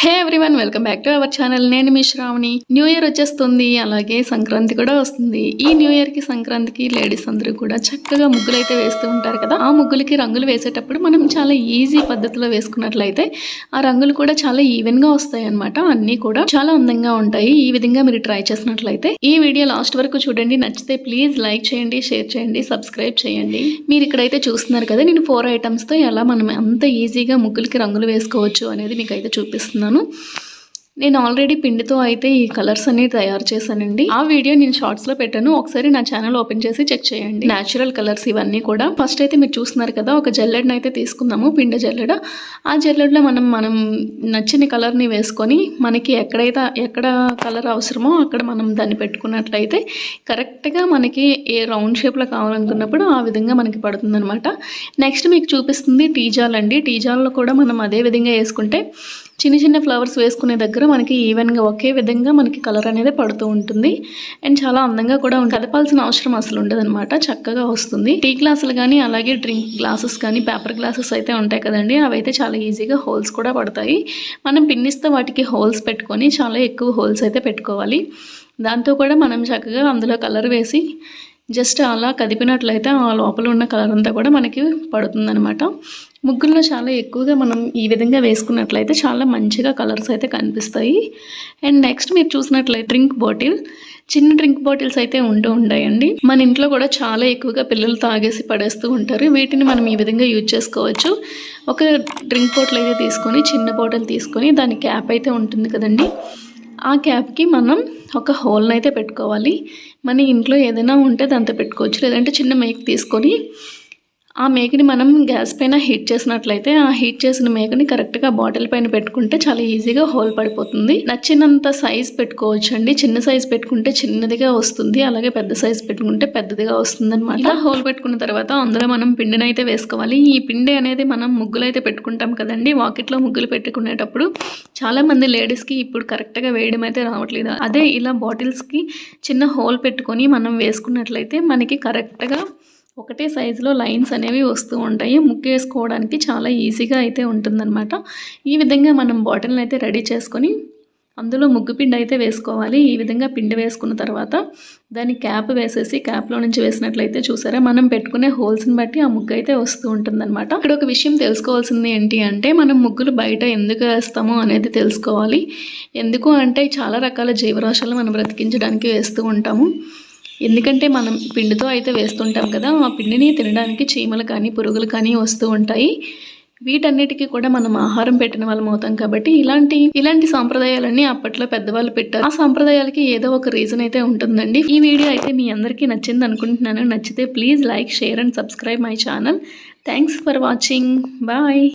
Hey everyone welcome back to our channel. నేను మీ Shravani. New year వచ్చేస్తుంది. అలాగే సంక్రాంతి కూడా వస్తుంది. ఈ న్యూ ఇయర్కి సంక్రాంతికి లేడీస్ అందరూ కూడా చక్కగా ముగ్గులు అయితే వేస్తూ ఉంటారు కదా. ఆ ముగ్గులకి రంగులు వేసేటప్పుడు మనం చాలా ఈజీ పద్ధతిలో వేసుకున్నట్లయితే ఆ రంగులు కూడా చాలా ఈవెన్గా వస్తాయి అనమాట అన్ని కూడా చాలా అందంగా ఉంటాయి. ఈ విధంగా మీరు ట్రై చేసినట్లయితే ఈ వీడియో లాస్ట్ వరకు చూడండి. నచ్చితే ప్లీజ్ లైక్ చేయండి షేర్ చేయండి సబ్స్క్రైబ్ చేయండి. మీరు ఇక్కడైతే చూస్తున్నారు కదా నేను ఫోర్ ఐటమ్స్తో ఎలా మనం అంత ఈజీగా ముగ్గులకి రంగులు వేసుకోవచ్చు అనేది మీకు అయితే చూపిస్తున్నాను నేను ఆల్రెడీ పిండితో అయితే ఈ కలర్స్ అన్ని తయారు చేశానండి. ఆ వీడియో నేను షార్ట్స్లో పెట్టాను. ఒకసారి నా ఛానల్ ఓపెన్ చేసి చెక్ చేయండి. న్యాచురల్ కలర్స్ ఇవన్నీ కూడా. ఫస్ట్ అయితే మీరు చూస్తున్నారు కదా ఒక జల్లెడని అయితే తీసుకుందాము పిండి జల్లెడ. ఆ జల్లెడలో మనం మనం నచ్చిన కలర్ని వేసుకొని మనకి ఎక్కడైతే ఎక్కడ కలర్ అవసరమో అక్కడ మనం దాన్ని పెట్టుకున్నట్లయితే కరెక్ట్గా మనకి ఏ రౌండ్ షేప్లో కావాలనుకున్నప్పుడు ఆ విధంగా మనకి పడుతుందనమాట నెక్స్ట్ మీకు చూపిస్తుంది టీజాల్ అండి. టీజాల్లో కూడా మనం అదే విధంగా వేసుకుంటే చిన్న చిన్న ఫ్లవర్స్ వేసుకునే దగ్గర మనకి ఈవెన్గా ఒకే విధంగా మనకి కలర్ అనేది పడుతూ ఉంటుంది. అండ్ చాలా అందంగా కూడా ఉంటుంది. కదపాల్సిన అవసరం అసలు ఉండదన్నమాట. చక్కగా వస్తుంది. టీ గ్లాసులు కానీ అలాగే డ్రింక్ గ్లాసెస్ కానీ పేపర్ గ్లాసెస్ అయితే ఉంటాయి కదండి. అవి అయితే చాలా ఈజీగా హోల్స్ కూడా పడతాయి. మనం పిన్నిస్తే వాటికి హోల్స్ పెట్టుకొని చాలా ఎక్కువ హోల్స్ అయితే పెట్టుకోవాలి. దాంతో కూడా మనం చక్కగా అందులో కలర్ వేసి జస్ట్ అలా కదిపినట్లయితే ఆ లోపల ఉన్న కలర్ అంతా కూడా మనకి పడుతుందనమాట ముగ్గుల్లో చాలా ఎక్కువగా మనం ఈ విధంగా వేసుకున్నట్లయితే చాలా మంచిగా కలర్స్ అయితే కనిపిస్తాయి. అండ్ నెక్స్ట్ మీరు చూసినట్లయితే డ్రింక్ బాటిల్. చిన్న డ్రింక్ బాటిల్స్ అయితే ఉంటూ ఉంటాయండి. మన ఇంట్లో కూడా చాలా ఎక్కువగా పిల్లలు తాగేసి పడేస్తూ ఉంటారు. వీటిని మనం ఈ విధంగా యూజ్ చేసుకోవచ్చు. ఒక డ్రింక్ బాటిల్ అయితే తీసుకొని చిన్న బాటిల్ తీసుకొని దాని క్యాప్ అయితే ఉంటుంది కదండి. ఆ క్యాప్కి మనం ఒక హోల్ని అయితే పెట్టుకోవాలి. మన ఇంట్లో ఏదైనా ఉంటే దాంతో పెట్టుకోవచ్చు. లేదంటే చిన్న మేక్ తీసుకొని ఆ మేకని మనం గ్యాస్ పైన హీట్ చేసినట్లయితే ఆ హీట్ చేసిన మేకని కరెక్ట్గా బాటిల్ పైన పెట్టుకుంటే చాలా ఈజీగా హోల్ పడిపోతుంది. నచ్చినంత సైజ్ పెట్టుకోవచ్చు అండి చిన్న సైజ్ పెట్టుకుంటే చిన్నదిగా వస్తుంది. అలాగే పెద్ద సైజ్ పెట్టుకుంటే పెద్దదిగా వస్తుంది అనమాట ఇలా హోల్ పెట్టుకున్న తర్వాత అందులో మనం పిండిని అయితే వేసుకోవాలి. ఈ పిండి అనేది మనం ముగ్గులు అయితే పెట్టుకుంటాం కదండి. వాకిట్లో ముగ్గులు పెట్టుకునేటప్పుడు చాలా మంది లేడీస్కి ఇప్పుడు కరెక్ట్గా వేయడం అయితే రావట్లేదు. అదే ఇలా బాటిల్స్కి చిన్న హోల్ పెట్టుకొని మనం వేసుకున్నట్లయితే మనకి కరెక్ట్గా ఒకటే సైజులో లైన్స్ అనేవి వస్తూ ఉంటాయి. ముగ్గు వేసుకోవడానికి చాలా ఈజీగా అయితే ఉంటుందన్నమాట. ఈ విధంగా మనం బాటిల్ని అయితే రెడీ చేసుకొని అందులో ముగ్గు పిండి అయితే వేసుకోవాలి. ఈ విధంగా పిండి వేసుకున్న తర్వాత దాని క్యాప్ వేసేసి క్యాప్లో నుంచి వేసినట్లయితే చూసారా? మనం పెట్టుకునే హోల్స్ని బట్టి ఆ ముగ్గు అయితే వస్తూ ఉంటుందన్నమాట. ఇక్కడ ఒక విషయం తెలుసుకోవాల్సింది ఏంటి అంటే మనం ముగ్గులు బయట ఎందుకు వేస్తామో అనేది తెలుసుకోవాలి. ఎందుకు అంటే చాలా రకాల జీవరాశులు మనం బ్రతికించడానికి వేస్తూ ఉంటాము. ఎందుకంటే మనం పిండితో అయితే వేస్తుంటాం కదా ఆ పిండిని తినడానికి చీమలు కానీ పురుగులు కానీ వస్తూ ఉంటాయి. వీటన్నిటికీ కూడా మనం ఆహారం పెట్టిన వాళ్ళం అవుతాం కాబట్టి ఇలాంటి ఇలాంటి సాంప్రదాయాలన్నీ అప్పట్లో పెద్దవాళ్ళు పెట్టారు. ఆ సాంప్రదాయాలకి ఏదో ఒక రీజన్ అయితే ఉంటుందండి. ఈ వీడియో అయితే మీ అందరికీ నచ్చింది అనుకుంటున్నాను. నచ్చితే please like share and subscribe my channel thanks for watching bye